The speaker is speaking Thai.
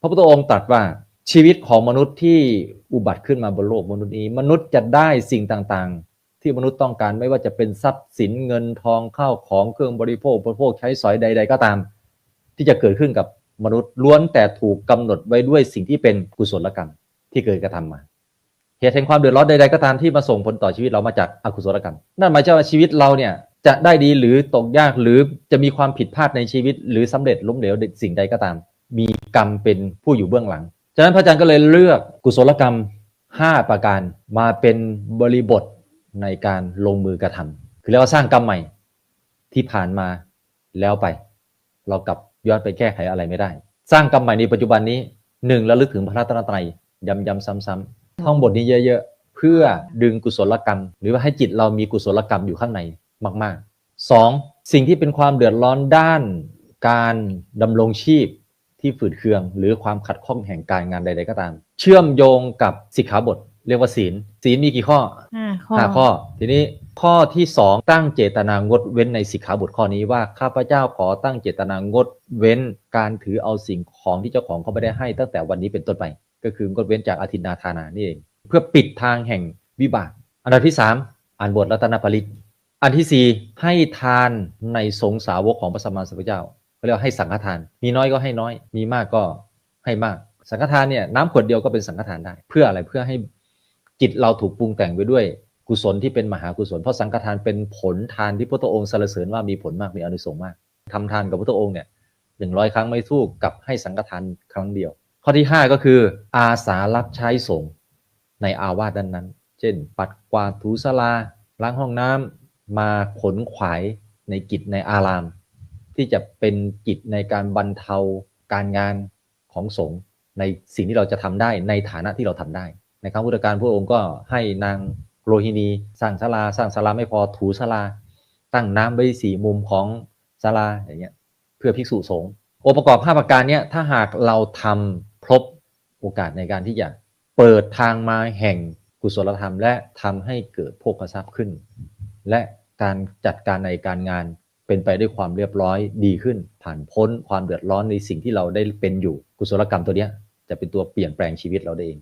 พระพุทธองค์ตรัสว่าชีวิตของมนุษย์ที่อุบัติขึ้นมาบนโลกมนุษย์นี้ มนุษย์จะได้สิ่งต่างๆ ที่มนุษย์ต้องการไม่ว่าจะเป็นทรัพย์สินเงินทองข้าวของเครื่องบริโภคบริโภคใช้สอยใด ๆ ก็ตาม ที่จะเกิดขึ้นกับมนุษย์ล้วนแต่ถูกกำหนดไว้ด้วยสิ่งที่เป็นกุศลกรรมที่เคยกระทำมา เหตุแห่งความเดือดร้อนใดๆก็ตามที่มาส่งผลต่อชีวิตเรามาจากอกุศลกรรม นั่นหมายความว่าชีวิตเราเนี่ยจะได้ดีหรือตกยากหรือจะมีความผิดพลาดในชีวิต หรือสำเร็จล้มเหลวสิ่งใดก็ตาม มีกรรมเป็นผู้อยู่เบื้องหลัง ฉะนั้นพระอาจารย์ก็เลยเลือกกุศลกรรม 5 ประการมาเป็นบริบทในการลงมือกระทำคือเรียกว่าสร้างกรรมใหม่ที่ผ่านมาแล้วไป เรากลับย้อนไปแก้ไขอะไรไม่ได้ สร้างกรรมใหม่ในปัจจุบันนี้หนึ่งระลึกถึงพระรัตนตรัยย้ำๆซ้ำๆท่องบทนี้เยอะๆ เพื่อดึงกุศลกรรม หรือว่าให้จิตเรามีกุศลกรรมอยู่ข้างในมากๆ 2. สิ่งที่เป็นความเดือดร้อนด้านการดำรงชีพ ที่ฝืดเคือง หรือความขัดข้องแห่งการงานใด ๆ ก็ตาม เชื่อมโยงกับสิกขาบท เรียกว่าศีลศีลมีกี่ข้อห้าข้อห้าข้อ ทีนี้ข้อที่ 2 ตั้งเจตนางดเว้นในสิกขาบทข้อนี้ว่าข้าพเจ้าขอตั้งเจตนางดเว้นการถือเอาสิ่งของที่เจ้าของเขาไม่ได้ให้ตั้งแต่วันนี้เป็นต้นไป ก็คืองดเว้นจากอาทินนาทานานี่เองเพื่อปิดทางแห่งวิบาก อันดับที่ 3 อ่านบทรัตนปริตอันที่ 4 ให้ทานในสงฆ์สาวกของพระสัมมาสัมพุทธเจ้า เขาเรียกว่าให้สังฆทาน มีน้อยก็ให้น้อย มีมากก็ให้มาก สังฆทานเนี่ยน้ำขวดเดียวก็เป็นสังฆทานได้ เพื่ออะไรเพื่อให้จิตเราถูกปรุงแต่งไปด้วยกุศลที่เป็นมหากุศลเพราะสังฆทานเป็นผลทานที่พระพุทธองค์สรรเสริญว่ามีผลมากมีอนิสงส์มากทำทานกับพระพุทธองค์เนี่ยหนึ่งร้อยครั้งไม่สู้กับให้สังฆทานครั้งเดียว ข้อที่ 5 ก็คืออาสารับใช้สงฆ์ในอาวาสด้านนั้น เช่น ปัดกวาดถูสลาล้างห้องน้ำมาขนขวายในกิจในอาราม ที่จะเป็นกิจในการบรรเทาการงานของสงฆ์ในสิ่งที่เราจะทำได้ในฐานะที่เราทำได้ในครั้งพุทธกาลพระองค์ก็ให้นางโรฮินีสร้างศาลาสร้างศาลาไม่พอถูศาลา ตั้งน้ำไว้สี่มุมของศาลาอย่างเงี้ยเพื่อภิกษุสงฆ์องค์ประกอบ5ประการเนี้ยถ้าหากเราทำครบโอกาสในการที่จะเปิดทางมาแห่งกุศลธรรม และทำให้เกิดโภคทรัพย์ขึ้น และการจัดการในการงาน เป็นไปด้วยความเรียบร้อยดีขึ้น ผ่านพ้นความเดือดร้อนในสิ่งที่เราได้เป็นอยู่กุศลกรรมตัวเนี้ยจะเป็นตัวเปลี่ยนแปลงชีวิตเราได้เอง